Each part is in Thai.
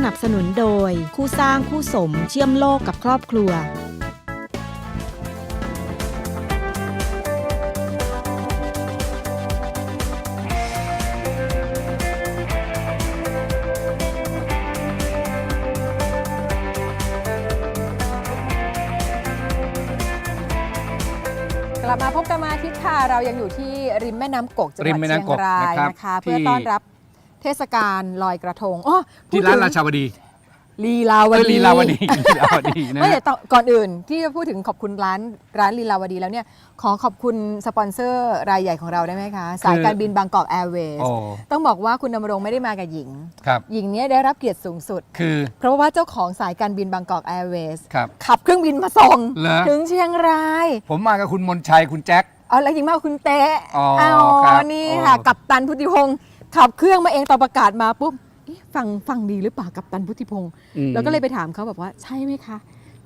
สนับสนุนโดย คู่สร้างคู่สมเชื่อมโลกกับครอบครัว กลับมาพบกันมาอาทิตย์ค่ะ เรายังอยู่ที่ริมแม่น้ำกกจังหริวัดมแม่เชียงน้ำกกรายนะครับนะคะ ที่ เพื่อต้อนรับเทศกาลลอยกระทงอ๋อพูที่ดร้านถึงราชาวดีลีลาวเออดีลีลาวดีลีลาวดีนะไม่แต่ต่อก่อนอื่นที่จะพูดถึงขอบคุณร้านร้านลีลาวดีแล้วเนี่ยขอขอบคุณสปอนเซอร์รายใหญ่ของเราได้ไหมคะ สายการบินบางกอกแอร์เวย์โอ้ต้องบอกว่าคุณดำรงไม่ได้มากับหญิง ครับ หญิงเนี้ยได้รับเกียรติสูงสุด คือเพราะว่าเจ้าของสายการบินบางกอกแอร์เวย์ครับ ขับเครื่องบินมาส่ง เหรอ ถึงเชียงรายผมมากับคุณมนชัยคุณแจ็ค เอาแล้วยิงมากคุณเต๊ะอ๋อเอาครับนี่อ๋อค่ะกับตันพุทธิพงศ์ ขับเครื่องมาเองตอนประกาศมาปุ๊บเอ๊ะฟังฟังดีหรือเปล่ากับตันพุทธิพงศ์อืมแล้วก็เลยไปถามเขาแบบว่าใช่ไหมคะ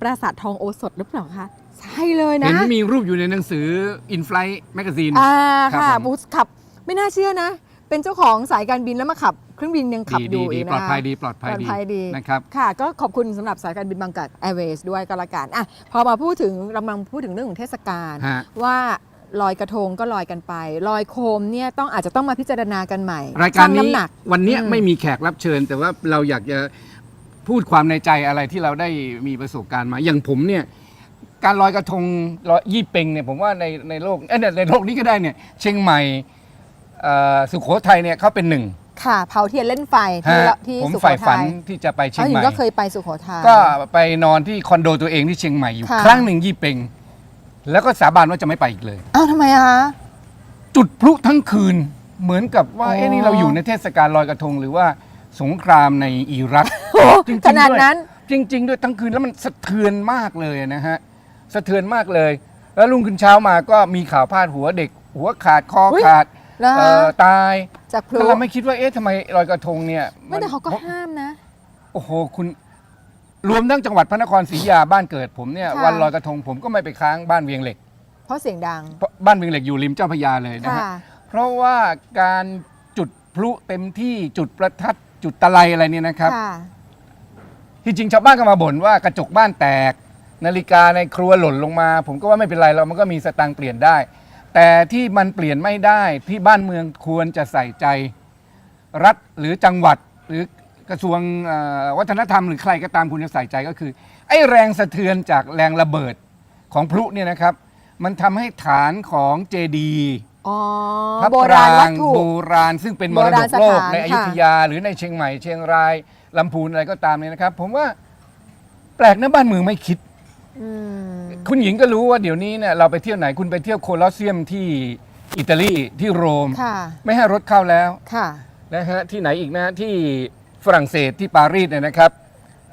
ปราสาททองโอสถหรือเปล่าคะใช่เลยนะ เห็นมีรูปอยู่ในหนังสือ In Flight Magazine อ่าครับค่ะผม บูธขับไม่น่าเชื่อนะ เป็นเจ้าของสายการบินแล้วมาขับ เครื่องบินยังขับดีอดียู่ดีอีกปลอดนะภัยดีปลอดภัยปลอดภัยดีนะครับ ค่ะ ก็ขอบคุณสำหรับสายการบินบางกอกแอร์เวย์ด้วยก็แล้วกันอะพอมาพูดถึงกำลังพูดถึงเรื่องของเทศกาลฮะ ว่า ลอยกระทงก็ลอยกันไป ลอยโคมเนี่ยต้องอาจจะต้องมาพิจารณากันใหม่รายการชั่งนี้น้ำหนัก วันเนี้ยอืม ไม่มีแขกรับเชิญ แต่ว่าเราอยากจะพูดความในใจอะไรที่เราได้มีประสบการณ์มา อย่างผมเนี่ยการลอยกระทงลอยยี่เปงเนี่ยผมว่าในในโลกเอ้ยในในโลกนี้ก็ได้เนี่ยเชียงใหม่เอ่อสุโขทัยเนี่ยเขาเป็นหนึ่งค่ะ เผาเทียนเล่นไฟที่ฮะที่ผมสุโขใฝ่ฝัทันยที่จะไปเชียเขางหญิใหงม่ ก็เคยไปสุโขทัย ก็ไปนอนที่คอนโดตัวเองที่เชียงใหม่อยู่ค่ะ ครั้งหนึ่งยี่เปง แล้วก็สาบานว่าจะไม่ไปอีกเลย อ้าวทำไมอะคะ จุดพลุทั้งคืนเหมือนกับว่า อ๋อ เอ๊ะนี่เราอยู่ในเทศกาลลอยกระทงหรือว่าสงครามในอิรักโอ้จริงๆขนาดด้วยนั้นจริง ๆ ด้วยทั้งคืนแล้วมันสะเทือนมากเลยนะฮะสะเทือนมากเลย แล้วรุ่งขึ้นเช้ามาก็มีข่าวพาดหัวเด็ก หัวขาดคออุ๊ย ขาดแล้วเอ่อตายจากพลุแล้วเราไม่คิดว่าเอ๊ะทำไมลอยกระทงเนี่ยไม่แต่เขาก็พระห้ามนะ โอ้โหคุณ รวมทั้งจังหวัดพระนครศรีอยุธยาบ้านเกิดผมเนี่ยค่ะ วันลอยกระทงผมก็ไม่ไปค้างบ้านเวียงเหล็กเพราะเสียงดัง เพราะบ้านเวียงเหล็กอยู่ริมเจ้าพระยาเลยนะค่ะ ฮะเพราะว่าการจุดพลุเต็มที่จุดประทัดจุดตะไลอะไรเนี่ยนะครับ ค่ะ ที่จริงชาวบ้านก็มาบ่นว่ากระจกบ้านแตก นาฬิกาในครัวหล่นลงมา ผมก็ว่าไม่เป็นไรเรามันก็มีสตางค์เปลี่ยนได้ แต่ที่มันเปลี่ยนไม่ได้ที่บ้านเมืองควรจะใส่ใจ รัฐหรือจังหวัดหรือ กระทรวงเอ่อวัฒนธรรมหรือใครก็ตามคุณจะใส่ใจก็คือไอ้แรงสะเทือนจากแรงระเบิดของพลุเนี่ยนะครับ มันทำให้ฐานของเจดีย์อ๋อพระโบปราณราวัตงถุ โบราณ ซึ่งเป็นมรโบดราณกโลกสถานในอยุธค่ะ ยา หรือในเชียงใหม่เชียงรายลำพูนอะไรก็ตามเนี่ยนะครับ ผมว่าแปลกนะบ้านเมืองไม่คิด อืม คุณหญิงก็รู้ว่าเดี๋ยวนี้เนี่ยเราไปเที่ยวไหนคุณไปเที่ยวโคลอสเซียมที่อิตาลีที่โรม ค่ะ ไม่ให้รถเข้าแล้วค่ะ นะฮะที่ไหนอีกนะที่ ฝรั่งเศสที่ปารีสเนี่ยนะครับ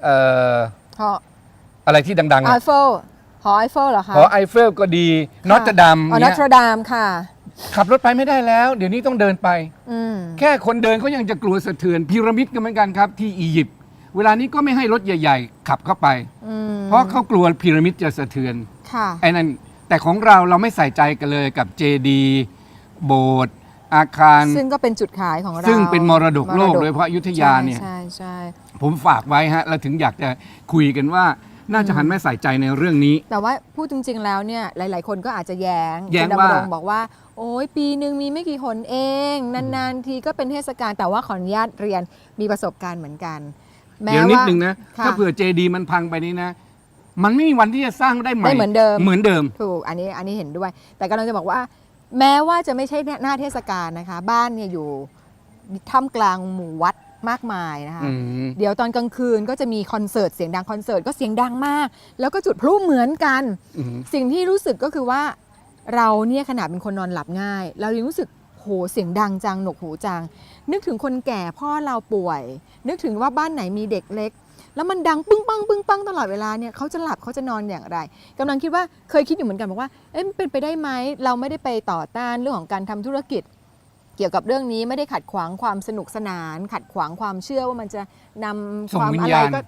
เอ่อหออะไรที่ดังๆไออะเฟลหอไอเฟลเหรอคะหอไอเฟลก็ดีนอตเตอร์ดัมอ๋อนอเนี่ยตรดามค่ะ ขับรถไปไม่ได้แล้ว เดี๋ยวนี้ต้องเดินไป อืม แค่คนเดินเขายังจะกลัวสะเทือนพีระมิดก็เหมือนกันครับที่อียิปต์เวลานี้ก็ไม่ให้รถใหญ่ ๆ ขับเข้าไป อืม เพราะเขากลัวพีระมิดจะสะเทือนค่ะ ไอ้นั่นแต่ของเราเราไม่ใส่ใจกันเลยกับเจดีย์โบสถ์ อาคาร ซึ่งก็เป็นจุดขายของเราซึ่งเป็นมรดกโลกมรโดยเฉพาะอยุธยาเนี่ย ใช่ใช่ ผมฝากไว้ฮะ แล้วถึงอยากจะคุยกันว่า น่าจะหันมาใส่ใจในเรื่องนี้ แต่ว่าพูดจริง ๆ แล้วเนี่ยหลาย ๆ คนก็อาจจะแย้งแย้งคุณว่าดำรงบอกว่า โอ้ยปีหนึ่งมีไม่กี่หนเอง นาน ๆ ทีก็เป็นเทศกาลแต่ว่าขออนุญาตเรียนมีประสบการณ์เหมือนกันแม้ เดี๋ยวนิดว่านึงนะ ค่ะถ้าเผื่อเจดีย์มันพังไปนี่นะ มันไม่มีวันที่จะสร้างได้ใหม่ได้เหมือนเดิม เหมือนเดิม ถูกอันนี้อันนี้เห็นด้วย แต่กำลังจะบอกว่า แม้ว่าจะไม่ใช่หน้าเทศกาลนะคะ บ้านเนี่ยอยู่ท่ามกลางหมู่วัดมากมายนะคะ อืมเดี๋ยวตอนกลางคืนก็จะมีคอนเสิร์ตเสียงดังคอนเสิร์ตก็เสียงดังมาก แล้วก็จุดพลุเหมือนกัน อืมสิ่งที่รู้สึกก็คือว่าเราเนี่ยขนาดเป็นคนนอนหลับง่าย เรายังรู้สึกโหเสียงดังจังหนวกหูจัง นึกถึงคนแก่พ่อเราป่วย นึกถึงว่าบ้านไหนมีเด็กเล็ก แล้วมันดังปึ้งปังปึ้งปังตลอดเวลาเนี่ยเขาจะหลับเขาจะนอนอย่างไรกำลังคิดว่าเคยคิดอยู่เหมือนกันบอกว่าเอ๊ะมันเป็นไปได้ไหมเราไม่ได้ไปต่อต้านเรื่องของการทำธุรกิจ เกี่ยวกับเรื่องนี้ไม่ได้ขัดขวางความสนุกสนาน ขัดขวางความเชื่อว่ามันจะนำส่คงวามวิญอะไรญาณก็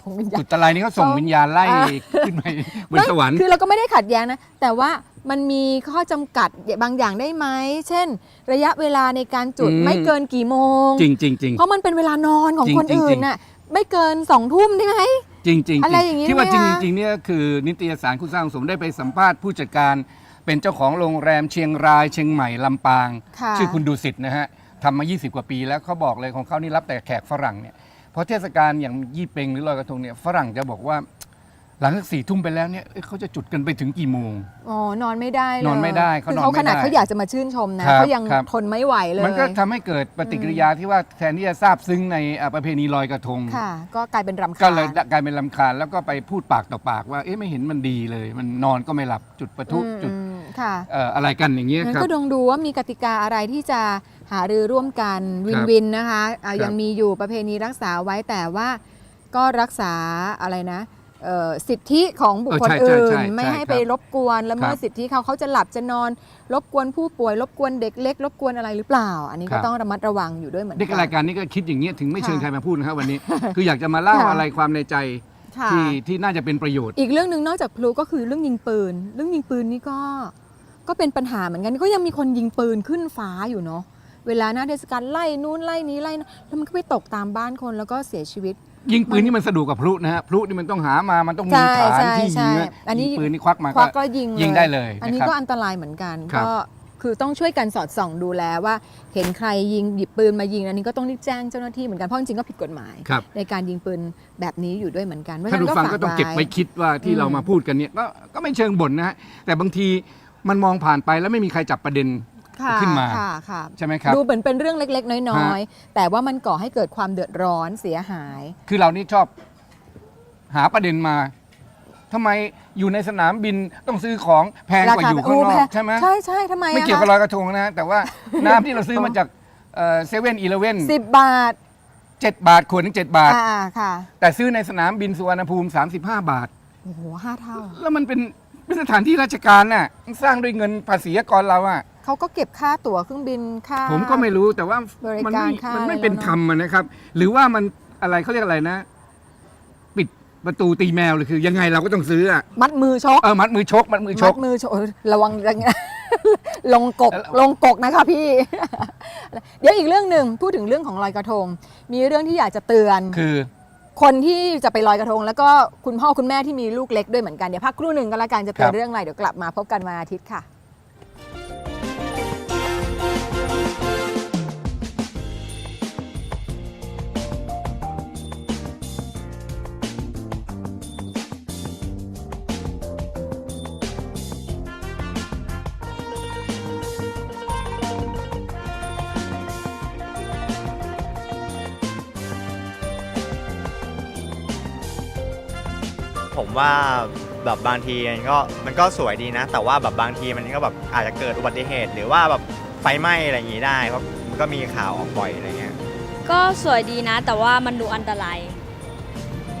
ส่งวิญญาณจุดตะไลนี่เขาส่งเขาวิญญาณไล่อ่าขึ้นไปบนสวรรค์คือเราก็ไม่ได้ขัดแย้งนะแต่ว่ามันมีข้อจำกัดบางอย่างได้ไหม เช่น ระยะเวลาในการจุดอืมไม่เกินกี่โมงจริงจริงจริงเพราะมันเป็นเวลานอนของจริงคนจริงอื่จรินงน่ะ ไม่เกินสองทุ่มได้ไหม จริงๆจริงอะไรอย่างงี้ที่ว่าไหมจริงคะ จริงๆเนี่ยคือนิตยสารคุณสร้างสมได้ไปสัมภาษณ์ผู้จัดการ เป็นเจ้าของโรงแรมเชียงราย เชียงใหม่ลำปาง ค่ะชื่อคุณดูสิตนะฮะทำมา 20 กว่าปีแล้วเขาบอกเลยของเขานี่รับแต่แขกฝรั่งเนี่ยเพราะเทศกาลอย่างยี่เปงหรือลอยกระทงเนี่ยฝรั่งจะบอกว่า หลังจากสี่ทุ่มไปแล้วเนี่ยเอ้ยเขาจะจุดกันไปถึงกี่โมง อ๋อนอนไม่ได้เลยนอนไม่ได้เขาคืนอนเขาไม่ขนาดได้เขาอยากจะมาชื่นชมนะ ครับเขายังครับ ทนไม่ไหวเลย มันก็ทำให้เกิดปฏิกิริยาที่ว่าแทนที่จะซาบซึ้งในอะประเพณีลอยกระทง ค่ะ ก็กลายเป็นรำคาญก็เลยกลายเป็นลำคาญแล้วก็ไปพูดปากต่อปากว่าเอ๊ะไม่เห็นมันดีเลย มันนอนก็ไม่หลับจุดประทุอืมจุดอืมค่ะเอ่ออะไรกันอย่างเงี้ยงั้นครับ ก็ดองดูว่ามีกติกาอะไรที่จะหารือร่วมกันวิคนรับวินนะคะอะครับยังมีอยู่ประเพณีรักษาไว้แต่ว่าก็รักษาอะไรนะ เอ่อสิทธิของบุคคลเออใช่ใช่อื่ใช่นไม่ใช่ให้ครับไปรบกวนละเมิคดรับสิทธิเขาเขาจะหลับจะนอน รบกวนผู้ป่วย รบกวนเด็กเล็ก รบกวนอะไรหรือเปล่า อันนี้ครัก็บ ต้องระมัดระวังอยู่ด้วยเหมือนนี่กัก็รายการนี้ก็คิดอย่างเงี้ยถึงไม่ค่ะเชิญใครมาพูดนะครับวันนี้ คืออยากจะมาเล่าค่ะ อะไรความในใจค่ะที่ที่น่าจะเป็นประโยชน์ อีกเรื่องหนึ่งนอกจากพลุก็คือเรื่องยิงปืน เรื่องยิงปืนนี่ก็ก็เป็นปัญหาเหมือนกันก็ยังมีคนยิงปืนขึ้นฟ้าอยู่เนาะ เวลาหน้าเทศกาลไล่นู้นไล่นี้ไล่นะแล้วมันก็ไปตกตามบ้านคนแล้วก็เสียชีวิต ยิงปืนนี่มันสะดวกกับพลุนะฮะพลุนี่มันต้องหามามันต้องมีใช่ฐานใช่ที่ใช่ยิงะอันนี้ ยิงปืนนี่ควักมาควักก็ยิงยิงได้เลยอันนี้นะครับก็อันตรายเหมือนกัน ครับ ก็คือต้องช่วยกันสอดส่องดูแลว่า เห็นใครยิงหยิบปืนมายิงอันนี้ก็ต้องรีบแจ้งเจ้าหน้าที่เหมือนกันเพราะจริงๆก็ผิดกฎหมาย ครับ ในการยิงปืนแบบนี้อยู่ด้วยเหมือนกันเพระฉะท่านนั้นผู้ฟังฝก็ต้องเก็บไว้คิดว่าที่อืมเรามาพูดกันเนี่ยก็ก็ไม่เชิงบ่นนะฮะแต่บางทีมันมองผ่านไปแล้วไม่มีใครจับประเด็น ค่ะขึ้นมาค่ะค่ะใช่ไหมครับดูเหมือนเป็นเรื่องเล็ก ๆ น้อยๆ แต่ว่ามันก่อให้เกิดความเดือดร้อนเสียหาย คือเรานี่ชอบหาประเด็นมาทำไมอยู่ในสนามบินต้องซื้อของแพงกว่าอยู่ข้างนอกใช่ไหมใช่ใช่ทำไมไม่เกี่ยวกับลอยกระทงนะแต่ว่าน้ำที่เราซื้อมาจากเซเว่นอีเลเว่นสิบบาทเจ็ดบาทขวดหนึงเจ็ดบาทอ่าค่ะ แต่ซื้อในสนามบินสุวรรณภูมิ 35 บาทโอ้โหห้าเท่า แล้วมันเป็นเป็นสถานที่ราชการน่ะมันสร้างด้วยเงินภาษีกรเราอะ เขาก็เก็บค่าตั๋วเครื่องบินค่า ผมก็ไม่รู้แต่ว่าบริมัการไม่ค่ามันไม่อะไรเป็นแล้วเนอะ ธรรมอะนะครับ หรือว่ามันอะไรเขาเรียกอะไรนะ ปิดประตูตีแมวเลยคือ ยังไงเราก็ต้องซื้ออะมัดมือชกเออมัดมือชกมัดมือชมัก ดมือชกเออระวังลงกกแล้ว ลงกกนะคะพี่ เดี๋ยวอีกเรื่องหนึ่งพูดถึงเรื่องของลอยกระทง มีเรื่องที่อยากจะเตือน คือคนที่จะไปลอยกระทง แล้วก็คุณพ่อคุณแม่ที่มีลูกเล็กด้วยเหมือนกันเดี๋ยวพักครู่หนึ่งก็แล้วกันจะเตือครันบเรื่องอะไรเดี๋ยวกลับมาพบกันวันอาทิตย์ค่ะ ว่าแบบบางทีมันก็มันก็สวยดีนะ แต่ว่าแบบบางทีมันก็แบบอาจจะเกิดอุบัติเหตุ หรือว่าแบบไฟไหม้อะไรอย่างนี้ได้เพราะมันก็มีข่าวออกบ่อยอะไรเงี้ยก็สวยดีนะ แต่ว่ามันดูอันตราย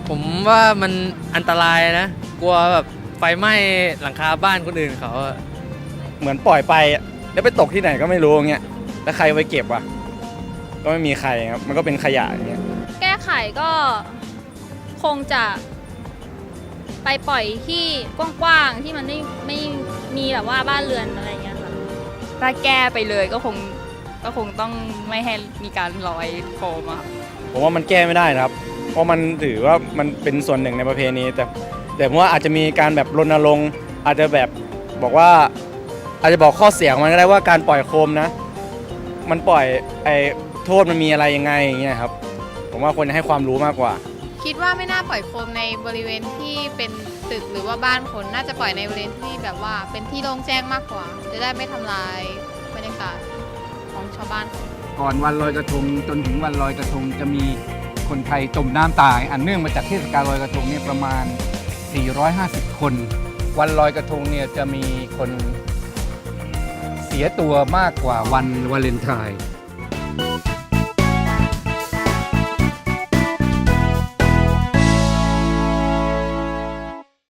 ผมว่ามันอันตรายนะ กลัวแบบไฟไหม้หลังคาบ้านคนอื่นเขาอะเหมือนปล่อยไปอะแล้วไปตกที่ไหนก็ไม่รู้อย่างเงี้ยแล้วใครไปเก็บอะก็ไม่มีใครครับมันก็เป็นขยะอย่างเงี้ย แก้ไขก็คงจะ ไปปล่อยที่กว้างๆที่มันไม่ไม่มีแบบว่าบ้านเรือนอะไรเงี้ยค่ะถ้าแก้ไปเลยก็คงก็คงต้องไม่ให้มีการลอยโคมอะค่ะผมว่ามันแก้ไม่ได้นะครับ เพราะมันถือว่ามันเป็นส่วนหนึ่งในประเพณีแต่แต่ผมว่าอาจจะมีการแบบรณรงค์อาจจะแบบบอกว่าอาจจะบอกข้อเสียของมันก็ได้ว่าการปล่อยโคมนะ มันปล่อยไอ้โทษมันมีอะไรยังไงอย่างเงี้ยครับ ผมว่าควรจะให้ความรู้มากกว่า คิดว่าไม่น่าปล่อยโคมในบริเวณที่เป็นตึกหรือว่าบ้านคนน่าจะปล่อยในบริเวณที่แบบว่าเป็นที่โล่งแจ้งมากกว่า จะได้ไม่ทำลายบรรยากาศของชาวบ้าน ก่อนวันลอยกระทงจนถึงวันลอยกระทงจะมีคนไทยจมน้ำตาย อันเนื่องมาจากเทศกาลลอยกระทงเนี่ยประมาณ 450 คน วันลอยกระทงเนี่ยจะมีคนเสียตัวมากกว่าวันวาเลนไทน์